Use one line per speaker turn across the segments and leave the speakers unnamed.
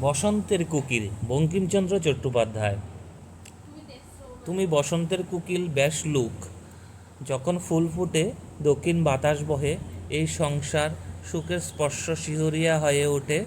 বসন্তের কুকিল, বঙ্কিমচন্দ্র চট্টোপাধ্যায়। তুমি বসন্তের কুকিল বেশ লুক। যখন ফুল ফুটে, দক্ষিণ বাতাস বহে, এই সংসার সুখের স্পর্শ শিহরিয়া হয়ে ওঠে,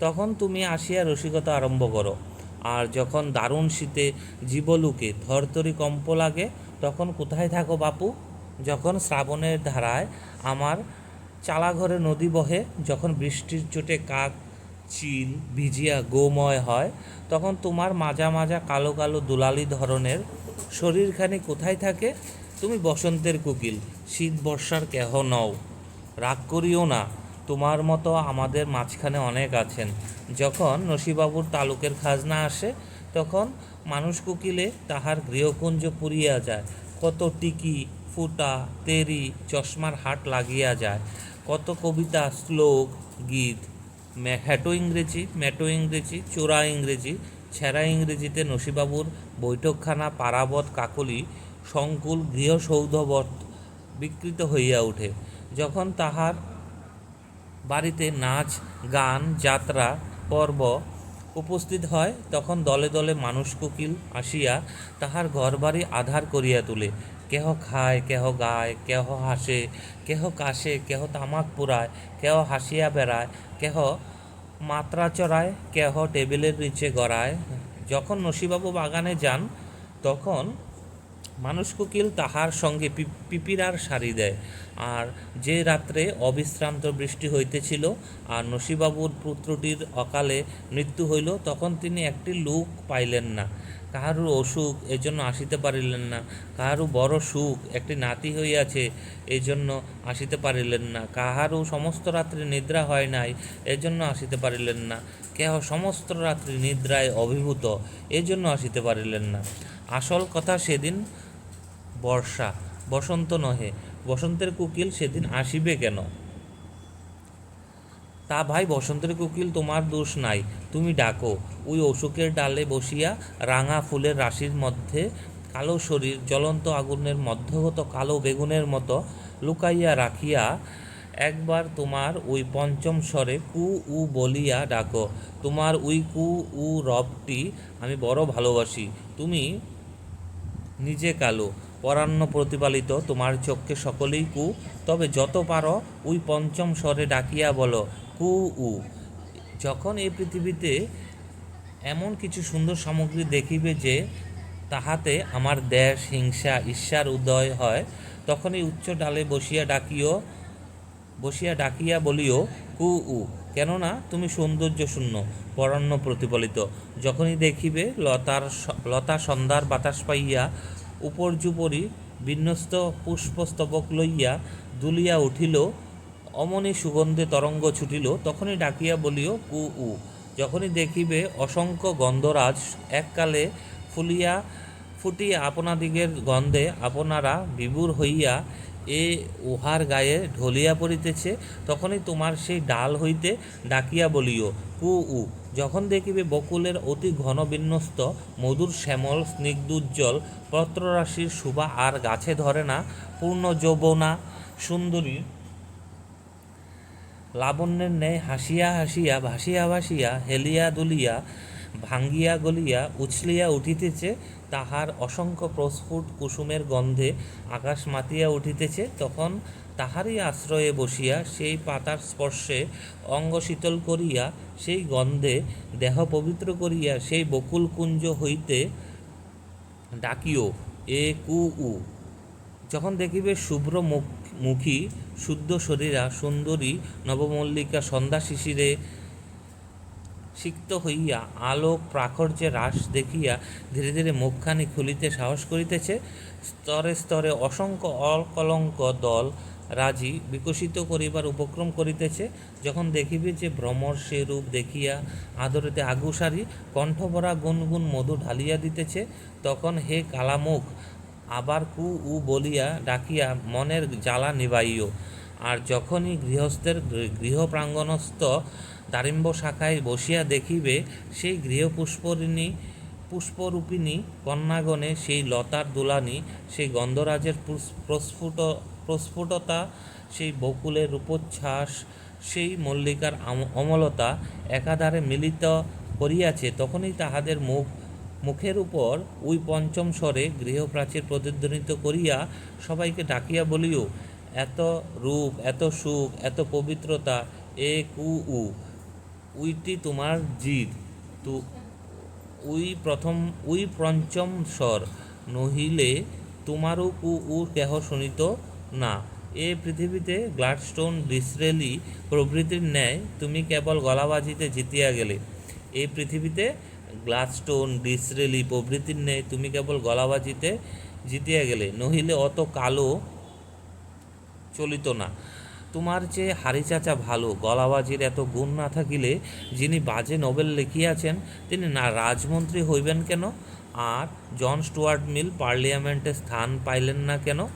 তখন তুমি আসিয়া রসিকতা আরম্ভ করো। আর যখন দারুণ শীতে জীবলুকে থরথরি কম্প লাগে, তখন কোথায় থাকো বাপু? যখন শ্রাবণের ধারায় আমার চালাঘরে নদী বহে, যখন বৃষ্টির চোটে কাক চিল ভিজিয়া, গোময় হয়, তখন তোমার মাজা মাজা কালো কালো দুলালি ধরনের শরীরখানি কোথায় থাকে? তুমি বসন্তের কুকিল, শীত বর্ষার কেহ নও। রাগ করিও না, তোমার মতো আমাদের মাঝখানে অনেক আছেন। যখন নসিবাবুর তালুকের খাজনা আসে, তখন মানুষ কুকিলে তাহার গৃহকুঞ্জ পুরিয়া যায়। কত টিকি, ফুটা, তেরি, চশমার হাট লাগিয়া যায়। কত কবিতা, শ্লোক, গীত হ্যাটো ইংরেজি, ম্যাটো ইংরেজি, চোরা ইংরেজি ছেঁড়া ইংরেজিতে নসিবাবুর বৈঠকখানা পারাবত কাকলি সংকুল গৃহসৌধবৎ বিকৃত হইয়া ওঠে। যখন তাহার বাড়িতে নাচ, গান, যাত্রা, পর্ব উপস্থিত হয়, তখন দলে দলে মানুষ কোকিল আসিয়া তাহার ঘরবাড়ি আধার করিয়া তোলে। কেহ খায়, কেহ গায়, কেহ হাসে, কেহ কাশে, কেহ তামাক পুরায়, কেহ হাসিয়া বেড়ায়, কেহ মাত্রা চড়ায়, কেহ টেবিলের নিচে গড়ায়। যখন নসিবাবু বাগানে যান, তখন মানুষ কুকিল তাহার সঙ্গে পিপিরার সারি দেয়। আর যে রাত্রে অবিশ্রান্ত বৃষ্টি হইতেছিল আর নসিবাবুর পুত্রটির অকালে মৃত্যু হইল, তখন তিনি একটি লোক পাইলেন না। কাহারও অসুখ এজন্য আসিতে পারিলেন না। কাহারও বড় সুখ, একটি নাতি হইয়াছে এই জন্য আসিতে পারিলেন না। কাহারও সমস্ত রাত্রি নিদ্রা হয় নাই এজন্য আসিতে পারিলেন না। কেহ সমস্ত রাত্রি নিদ্রায় অভিভূত এজন্য আসিতে পারিলেন না। আসল কথা সেদিন বর্ষা, বসন্ত নহে, বসন্তের কুকিল সেদিন আসিবে কেন? তা ভাই, বসন্তের কুকিল তোমার দোষ নাই, তুমি ডাকো। ওই অশোকের ডালে বসিয়া রাঙা ফুলের রাশির মধ্যে, কালো শরীর, জ্বলন্ত আগুনের মধ্যগত কালো বেগুনের মতো লুকাইয়া রাখিয়া একবার তোমার ওই পঞ্চম স্বরে কু উ বলিয়া ডাকো। তোমার ওই কু উ রবটি আমি বড় ভালোবাসি, তুমি নিজে কালো। পরান্ন প্রতিপালিত, তোমার চোখকে সকলেই কু, তবে যত পারো ওই পঞ্চম স্বরে ডাকিয়া বলো, কু উ। যখন এই পৃথিবীতে এমন কিছু সুন্দর সামগ্রী দেখিবে যে তাহাতে আমার দেশ, হিংসা, ঈর্ষার উদয় হয়, তখন এই উচ্চ ডালে বসিয়া ডাকিও, বসিয়া ডাকিয়া বলিও, কু উ। কেননা তুমি সৌন্দর্য শূন্য, পরান্ন প্রতিফলিত যখনই দেখিবে লতার লতা, সন্ধ্যার বাতাস পাইয়া উপর্যুপরি বিন্যস্ত পুষ্পস্তবক লইয়া দুলিয়া উঠিল, অমনি সুগন্ধে তরঙ্গ ছুটিল, তখনই ডাকিয়া বলিও কু উ? যখনই দেখিবে অসংখ্য গন্ধরাজ এককালে ফুলিয়া ফুটিয়া আপনাদিগের গন্ধে আপনারা বিভোর হইয়া এ উহার গায়ে ঢলিয়া পড়িতেছে, তখনই তোমার সেই ডাল হইতে ডাকিয়া বলিও, কু উ? যখন দেখিবে বকুলের অতি ঘন বিন্যস্ত মধুর শ্যামল স্নিগ্ধোজ্জ্বল পত্ররাশির শোভা আর গাছে ধরে না, পূর্ণ যৌবনা সুন্দরী লাবণ্যের ন্যায় হাসিয়া হাসিয়া, ভাসিয়া ভাসিয়া, হেলিয়া দুলিয়া, ভাঙ্গিয়া গলিয়া, উছলিয়া উঠিতেছে তাহার অসংখ্য প্রস্ফুট কুসুমের গন্ধে আকাশ মাতিয়া উঠিতেছে, তখন তাহারই আশ্রয়ে বসিয়া সেই পাতার স্পর্শে অঙ্গ শীতল করিয়া, সেই গন্ধে দেহ পবিত্র করিয়া, সেই বকুল কুঞ্জ হইতে ডাকিও, এ কু উ। যখন দেখিবে শুভ্র মুখ মুখী, শুদ্ধ শরীরা, সুন্দরী নবমল্লিকা সন্ধ্যা শিশিরে সিক্ত হইয়া আলোক প্রাখর্যে হ্রাস দেখিয়া ধীরে ধীরে মুখখানি খুলিতে সাহস করিতেছে। স্তরে স্তরে অসংখ্য অকলঙ্ক দল রাজি বিকশিত করিবার উপক্রম করিতেছে। যখন দেখিবে যে ভ্রমর সে রূপ দেখিয়া আদরেতে আগুসারি কণ্ঠভরা গুনগুন মধু ঢালিয়া দিতেছে, তখন হে কালামুখ, আবার কু উ বলিয়া ডাকিয়া, মনের জ্বালা নিবাইও। আর যখনই গৃহস্থের গৃ- গৃহপ্রাঙ্গণস্থ দারিম্ব শাখায় বসিয়া দেখিবে সেই গৃহপুষ্পরিণী, পুষ্পরূপিণী কন্যাগণে সেই লতার দোলানি, সেই গন্ধরাজের প্রস্ফুট, প্রস্ফুটতা, সেই বকুলের রূপোচ্ছ্বাস, সেই মল্লিকার অমলতা একাধারে মিলিত করিয়াছে, তখনই তাহাদের মুখ, মুখের উপর ওই পঞ্চম স্বরে গৃহপ্রাচীর প্রতিধ্বনিত করিয়া সবাইকে ডাকিয়া বলিও এত রূপ, এত সুখ, এত পবিত্রতা, এ কু উ উইটি তোমার জিদ। তু উই প্রথম, উই পঞ্চম স্বর। নহিলে তোমারও কু উ কেহ শুনিত না। এ পৃথিবীতে গ্লাডস্টোন ডিসরেলি প্রভৃতির ন্যায় তুমি কেবল গলাবাজিতে জিতিয়া গেলে। এই পৃথিবীতে গ্লাডস্টোন ডিসরেলি প্রভৃতির ন্যায় তুমি কেবল গলাবাজিতে জিতিয়া গেলে। নহিলে অত কালো চলিত না। তোমার চেয়ে হারি চাচা ভালো, গলাবাজির এত গুণ না থাকিলে যিনি বাজে নোবেল লিখিয়াছেন, তিনি না রাজমন্ত্রী হইবেন কেন? আর জন স্টুয়ার্ট মিল পার্লিয়ামেন্টে স্থান পাইলেন না কেন?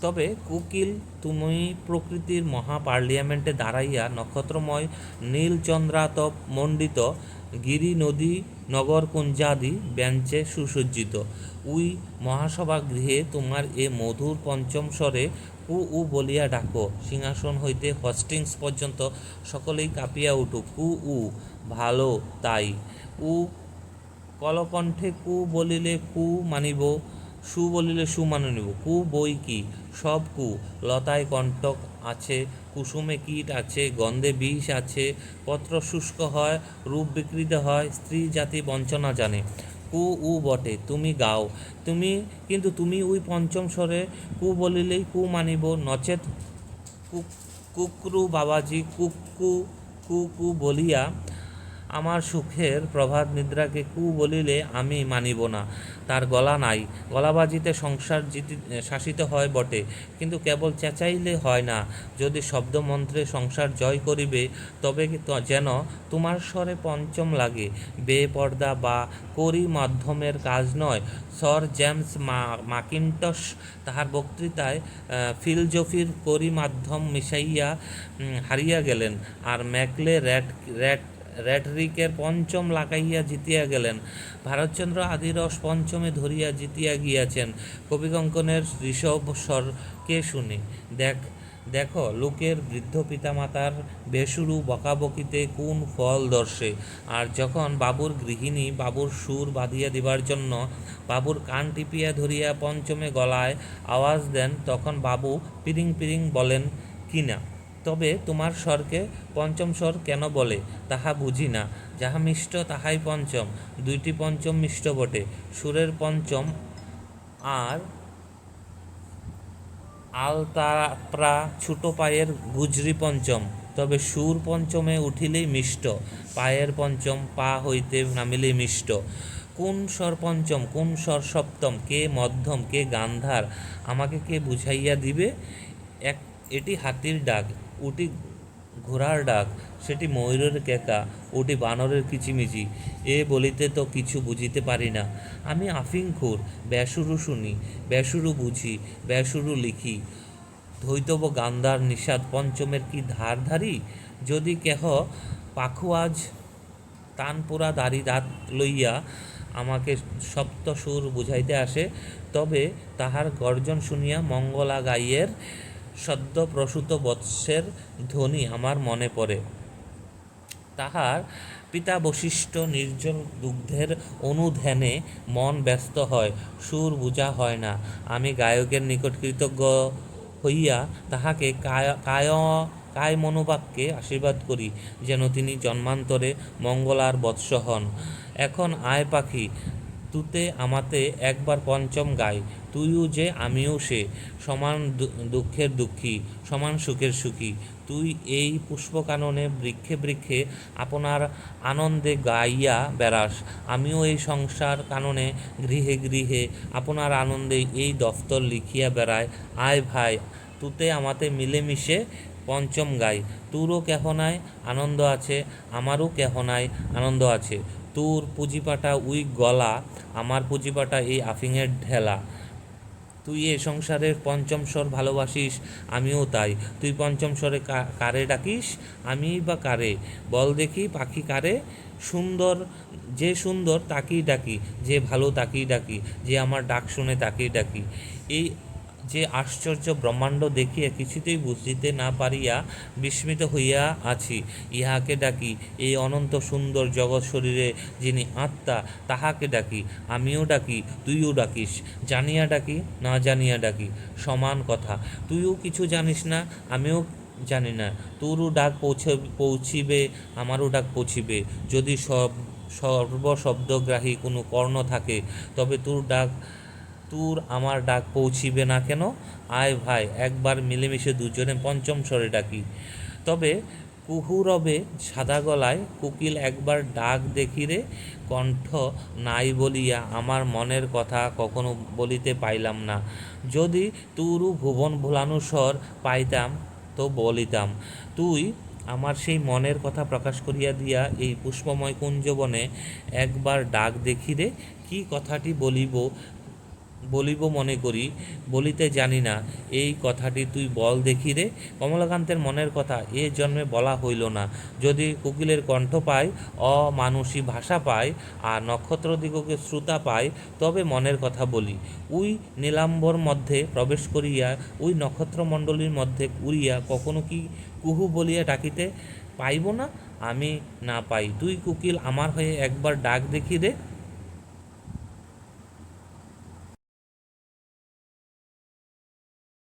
তবে কুকিল, তুমি প্রকৃতির মহা পার্লিয়ামেন্টে দাঁড়াইয়া নক্ষত্রময়, নীলচন্দ্রাতপ মণ্ডিত গিরি নদী নগর কুঞ্জাদি বেঞ্চে সুসজ্জিত। উই মহাসভা গৃহে তোমার এ মধুর পঞ্চম স্বরে কু উ বলিয়া ডাকো, সিংহাসন হইতে হস্টিংস পর্যন্ত সকলেই কাঁপিয়া উঠুক। কু উ, ভালো, তাই। উ, কলকণ্ঠে কু বলিলে কু মানিব, সু বলিলে সু মানিব, কু বই কি? সব কু। লতায় কণ্টক আছে, কুসুমে কীট আছে, গন্ধে বিষ আছে, পত্র শুষ্ক হয়, রূপ বিকৃত হয়, স্ত্রী জাতি বঞ্চনা জানে। কু উ বটে, তুমি গাও। তুমি কিন্তু তুমি ওই পঞ্চম স্বরে কু বলিলেই কু মানিব, নচেত কুক- কুকরু বাবাজি কুকু কু কু বলিয়া আমার সুখের প্রভাত নিদ্রাকে কু বলিলে আমি মানিব না। তার গলা নাই। গলাবাজিতে সংসার জিতি শাসিত হয় বটে, কিন্তু কেবল চেঁচাইলে হয় না। যদি শব্দমন্ত্রে সংসার জয় করিবে, তবে যেন তোমার স্বরে পঞ্চম লাগে। বেপর্দা বা করি মাধ্যমের কাজ নয়। সর জেমস মাকিন্টস তাহার বক্তৃতায় ফিলজফির করি মাধ্যম মিশাইয়া হারিয়া গেলেন। আর ম্যাকলে র্যাট র্যাট র্যাটরিকের পঞ্চম লাগাইয়া জিতিয়া গেলেন। ভারতচন্দ্র আদিরস পঞ্চমে ধরিয়া জিতিয়া গিয়াছেন। কবিকঙ্কনের ঋষভ স্বরকে শুনে? দেখ, দেখো, লোকের বৃদ্ধ পিতামাতার বেসুরু বকাবকিতে কোন ফল দর্শে। আর যখন বাবুর গৃহিণী বাবুর সুর বাঁধিয়া দিবার জন্য বাবুর কান টিপিয়া ধরিয়া পঞ্চমে গলায় আওয়াজ দেন, তখন বাবু পিরিং পিরিং বলেন, কিনা? তবে তোমার স্বরকে পঞ্চম স্বর কেন বলে, তাহা বুঝি না। যাহা মিষ্ট, তাহাই পঞ্চম। দুইটি পঞ্চম মিষ্ট বটে। সুরের পঞ্চম আর আলতাপ্রা ছোট পায়ের গুজরি পঞ্চম। তবে সুর পঞ্চমে উঠিলেই মিষ্ট, পায়ের পঞ্চম পা হইতে নামিলেই মিষ্ট। কোন স্বর পঞ্চম, কোন স্বর সপ্তম, কে মধ্যম, কে গান্ধার, আমাকে কে বুঝাইয়া দিবে? এক, এটি হাতির ডাক। উটি ঘোড়ার ডাক, সেটি ময়ূরের কেকা ওটি বানরের কিচিমিচি, এ বলিতে তো কিছু বুঝিতে পারি না। আমি আফিংখোর ব্যাসুরু শুনি, ব্যাসুরু বুঝি, ব্যাসুরু লিখি। ধৈতব গান্ধার নিষাদ পঞ্চমের কি ধার ধারি? যদি কেহ পাখুয়াজ তানপুরা দাড়ি দাঁত লইয়া আমাকে সপ্ত সুর বুঝাইতে আসে, তবে তাহার গর্জন শুনিয়া মঙ্গলা গাইয়ের সদ্য প্রসূত বৎসের ধ্বনি আমার মনে পড়ে। তাহার পিতা বশিষ্ঠ নির্জন দুগ্ধের অনুধ্যানে মন ব্যস্ত হয়, সুর বুঝা হয় না। আমি গায়কের নিকট কৃতজ্ঞ হইয়া তাহাকে কায় কায় কায় মনোবাক্যে আশীর্বাদ করি, যেন তিনি জন্মান্তরে মঙ্গলার বৎস হন। এখন আয় পাখি, তুতে আমাতে একবার পঞ্চম গাই তুইও যে আমিও সে, সমান দুঃখের দুঃখী, সমান সুখের সুখী। তুই এই পুষ্পকাননে বৃক্ষে বৃক্ষে আপনার আনন্দে গাইয়া বেড়াস। আমিও এই সংসার কাননে গৃহে গৃহে আপনার আনন্দে এই দফতর লিখিয়া বেড়ায় আয় ভাই, তুতে আমাতে মিলেমিশে পঞ্চম গাই। তোরও কেহ নাই, আনন্দ আছে, আমারও কেহ নাই, আনন্দ আছে। তোর পুঁজিপাটা উই গলা, আমার পুঁজিপাটা এই আফিংয়ের ঢেলা। তুই এ সংসারের পঞ্চম স্বর ভালোবাসিস, আমিও তাই। তুই পঞ্চম স্বরে কারে ডাকিস? আমি বা কারে? বল দেখি পাখি কারে? সুন্দর, যে সুন্দর তাকেই ডাকি, যে ভালো তাকেই ডাকি, যে আমার ডাক শুনে তাকেই ডাকি। এই যে আশ্চর্য ব্রহ্মাণ্ড দেখিয়া কিছুতেই বুঝিতে না পারিয়া বিস্মিত হইয়া আছি। ইহাকে ডাকি, এই অনন্ত সুন্দর জগৎ শরীরে যিনি আত্মা, তাহাকে ডাকি। আমিও ডাকি, তুইও ডাকিস। জানিয়া ডাকি, না জানিয়া ডাকি। সমান কথা। তুইও কিছু জানিস না, আমিও জানি না। তোরও ডাক পৌঁছে, পৌঁছিবে, আমারও ডাক পৌঁছিবে। যদি সব, সর্বশব্দগ্রাহী কোনো কর্ণ থাকে, তবে তোর ডাক তোর আমার ডাক পৌঁছিবে না কেন? আয় ভাই, একবার মিলেমিশে দুজনে পঞ্চম স্বরে ডাকি। তবে কুহুরবে সাদা গলায়, কোকিল, একবার ডাক দেখিরে কণ্ঠ নাই বলিয়া আমার মনের কথা কখনো বলিতে পাইলাম না। যদি তুরু ভুবন ভোলানো স্বর পাইতাম, তো বলিতাম। তুই আমার সেই মনের কথা প্রকাশ করিয়া দিয়া এই পুষ্পময় কুঞ্জবনে একবার ডাক দেখিরে কি কথাটি বলিব বলিব মনে করি, বলিতে জানি না। এই কথাটি তুই বল দেখি রে। কমলাকান্তের মনের কথা এ জন্মে বলা হইল না। যদি কোকিলের কণ্ঠ পায়, অমানুষী ভাষা পায়, আর নক্ষত্রদিগকে শ্রোতা পায়, তবে মনের কথা বলি। উই নীলাম্বর মধ্যে প্রবেশ করিয়া ওই নক্ষত্রমণ্ডলীর মধ্যে উড়িয়া কখনো কি কুহু বলিয়া ডাকিতে পাইব না? আমি না পাই। তুই কুকিল আমার হয়ে একবার ডাক দেখি রে।